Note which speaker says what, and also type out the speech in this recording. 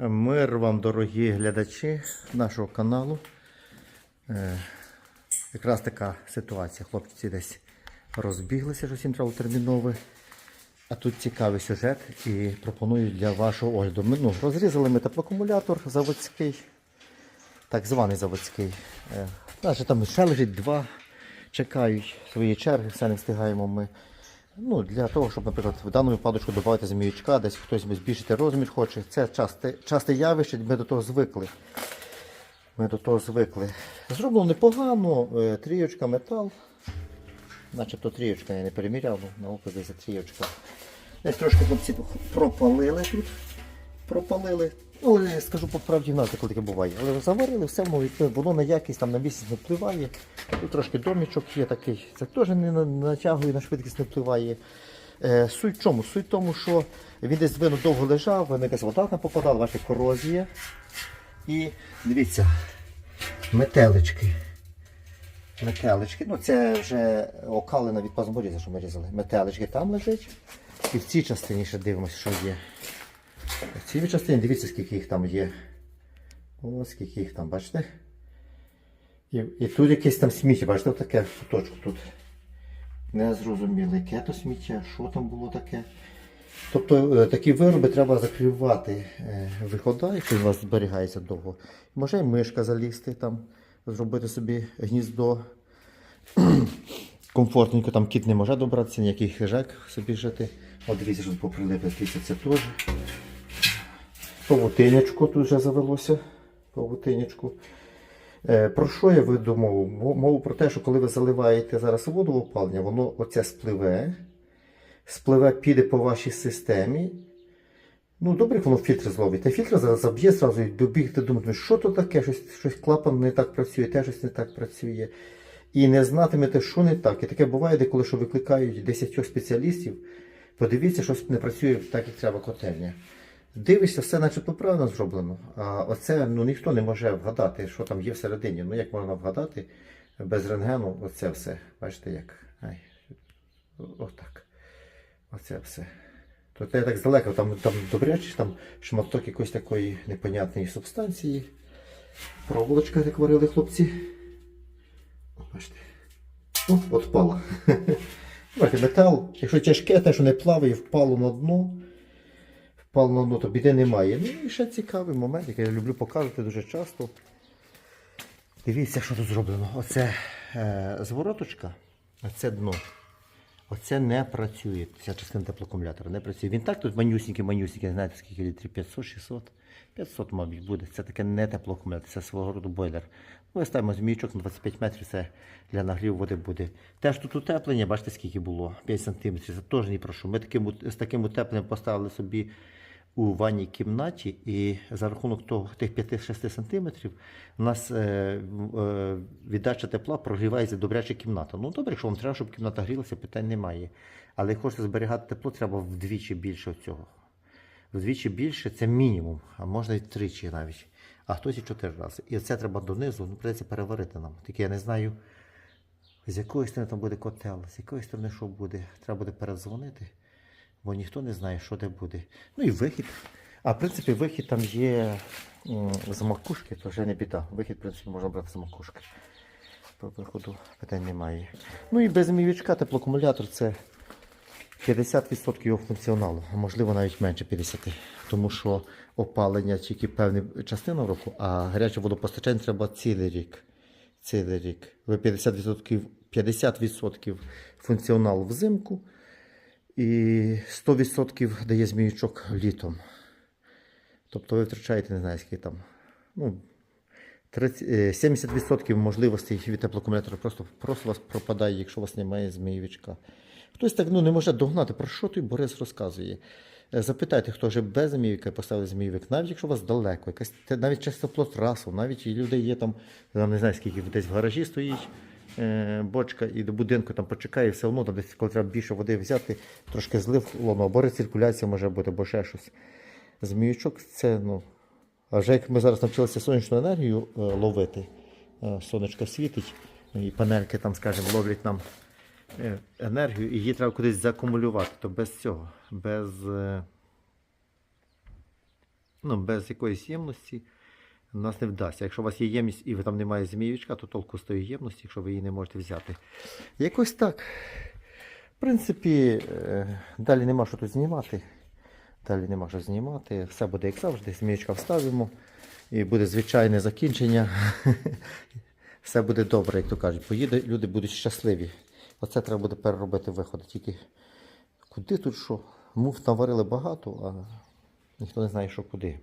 Speaker 1: Мир вам, дорогі глядачі нашого каналу. Е, якраз така ситуація. Хлопці десь розбіглися, що всім треба. А тут цікавий сюжет і пропоную для вашого огляду. Ми, ну, розрізали ми теплоакумулятор заводський, так званий заводський. Е, там ще лежить два, чекають свої черги, все не встигаємо ми. Ну, для того, щоб, наприклад, в даному випадку додати зміючка, десь хтось збільшити розмір хоче. Це часте, часте явище, ми до того звикли. Ми до того звикли. Зроблено непогано, е, трієчка метал. Начебто трієчка я не переміряв, на око десь трієчка. Десь трошки хлопці пропалили тут. Пропалили. Ну, але скажу по правді, нас коли таке буває. Але заварили, все воно на якість там на місяць не впливає. Тут трошки домічок є такий. Це теж не натягує, на швидкість не впливає. Е, суть в чому? Суть в тому, що він десь звину довго лежав, в якась вода там попадала, бачите, корозія. І дивіться, метелички. Метелички. Ну це вже окалина від пазморіза, що ми різали. Метелички там лежать. І в цій частині ще дивимося, що є. В цій частині дивіться, скільки їх там є. Ось скільки їх там, бачите? І, і тут якесь там сміття, бачите, таке куточку тут. Не зрозуміло, яке то сміття, що там було таке. Тобто е, такі вироби треба закривати е, вихода, якщо у вас зберігається довго. Може і мишка залізти, там, зробити собі гніздо. Комфортненько, там кіт не може добратися, ніякий хижак собі жити. От дивіться, що тут поприлипли, це теж. Павутинячко тут вже завелося. Павутинячку. Е, Про що я веду мову? Мову про те, що коли ви заливаєте зараз воду в опалення, воно оце спливе, спливе, піде по вашій системі. Ну, добре, воно фільтр зловить. Та фільтр заб'є зразу і добігти, думати, що то таке, щось, щось клапан не так працює, те щось не так працює. І не знатимете, що не так. І таке буває, деколи що викликають 10 спеціалістів. Подивіться, щось не працює так, як треба котельня. Дивишся, все начебто правильно зроблено. А оце ну, ніхто не може вгадати, що там є всередині. Ну як можна вгадати без рентгену оце все. Бачите як? Отак. Оце все. То це так здалека, там, там добряче, там шматок якоїсь такої непонятної субстанції. Проволочка, як варили хлопці. О, Бачите. О, от. Бачите, метал, якщо тяжке, те, що не плаває, впало на дно. Впало на дно, то біди немає. Ну і ще цікавий момент, який я люблю показувати дуже часто. Дивіться, що тут зроблено. Оце е, звороточка, а це дно. Оце не працює. Ця частина теплоакумулятора не працює. Він так тут манюсінький, манюсінький, знаєте скільки літрів? 500, 600? 500, мабуть, буде. Це таке не теплоакумулятор, це свого роду бойлер. Ну, Ми ставимо змійчок на 25 метрів, це для нагріву води буде. Теж тут утеплення, бачите, скільки було? 5 см. Це теж ні про що. Ми таким, з таким утепленням поставили собі у ванній кімнаті, і за рахунок того, тих 5-6 см у нас е, е, віддача тепла прогрівається добряча кімната. Ну добре, якщо вам треба, щоб кімната грілася, питань немає. Але як хочете зберігати тепло, треба вдвічі більше цього. Вдвічі більше це мінімум, а можна і тричі навіть. А хтось і чотири рази. І це треба донизу, ну придеться переварити нам. Тільки я не знаю, з якої сторони там буде котел, з якої сторони що буде. Треба буде передзвонити, бо ніхто не знає, що де буде. Ну і вихід. А в принципі, вихід там є з макушки, то вже не біда. Вихід, в принципі, можна брати з макушки. По виходу питань немає. Ну і без мівічка теплоакумулятор це 50% його функціоналу, а можливо навіть менше 50%. Тому що опалення тільки певну частину року, а гаряче водопостачання треба цілий рік. Цілий рік. Ви 50%, 50% функціоналу взимку і 100% дає зміючок літом. Тобто ви втрачаєте, не знаю, скільки там. Ну, 30, е, 70% можливостей від теплоакумулятора просто, просто у вас пропадає, якщо у вас немає змієвичка. Хтось так ну, не може догнати, про що той Борис розказує. Е, Запитайте, хто вже без зміївика поставив зміївик, навіть якщо у вас далеко, якась навіть частоплот трасу, навіть і людей є там, не знаю, скільки десь в гаражі стоїть е, бочка і до будинку там почекає, все одно там десь, коли треба більше води взяти, трошки злив лоно, або рециркуляція може бути, або ще щось. Зміючок це, ну. А вже як ми зараз навчилися сонячну енергію е, ловити, е, сонечко світить, і панельки там, скажімо, ловлять нам е, енергію, і її треба кудись заакумулювати. То без цього, без, е, ну, без якоїсь ємності у нас не вдасться. Якщо у вас є ємність і ви там немає зміючка, то толку з тої ємності, якщо ви її не можете взяти. Якось так. В принципі, е, далі нема що тут знімати. Далі нема що знімати. Все буде як завжди. Зміючка вставимо. І буде звичайне закінчення. Все буде добре, як то кажуть. Поїде, люди будуть щасливі. Оце треба буде переробити виходи. Тільки куди тут що? Мув наварили багато, а ніхто не знає, що куди.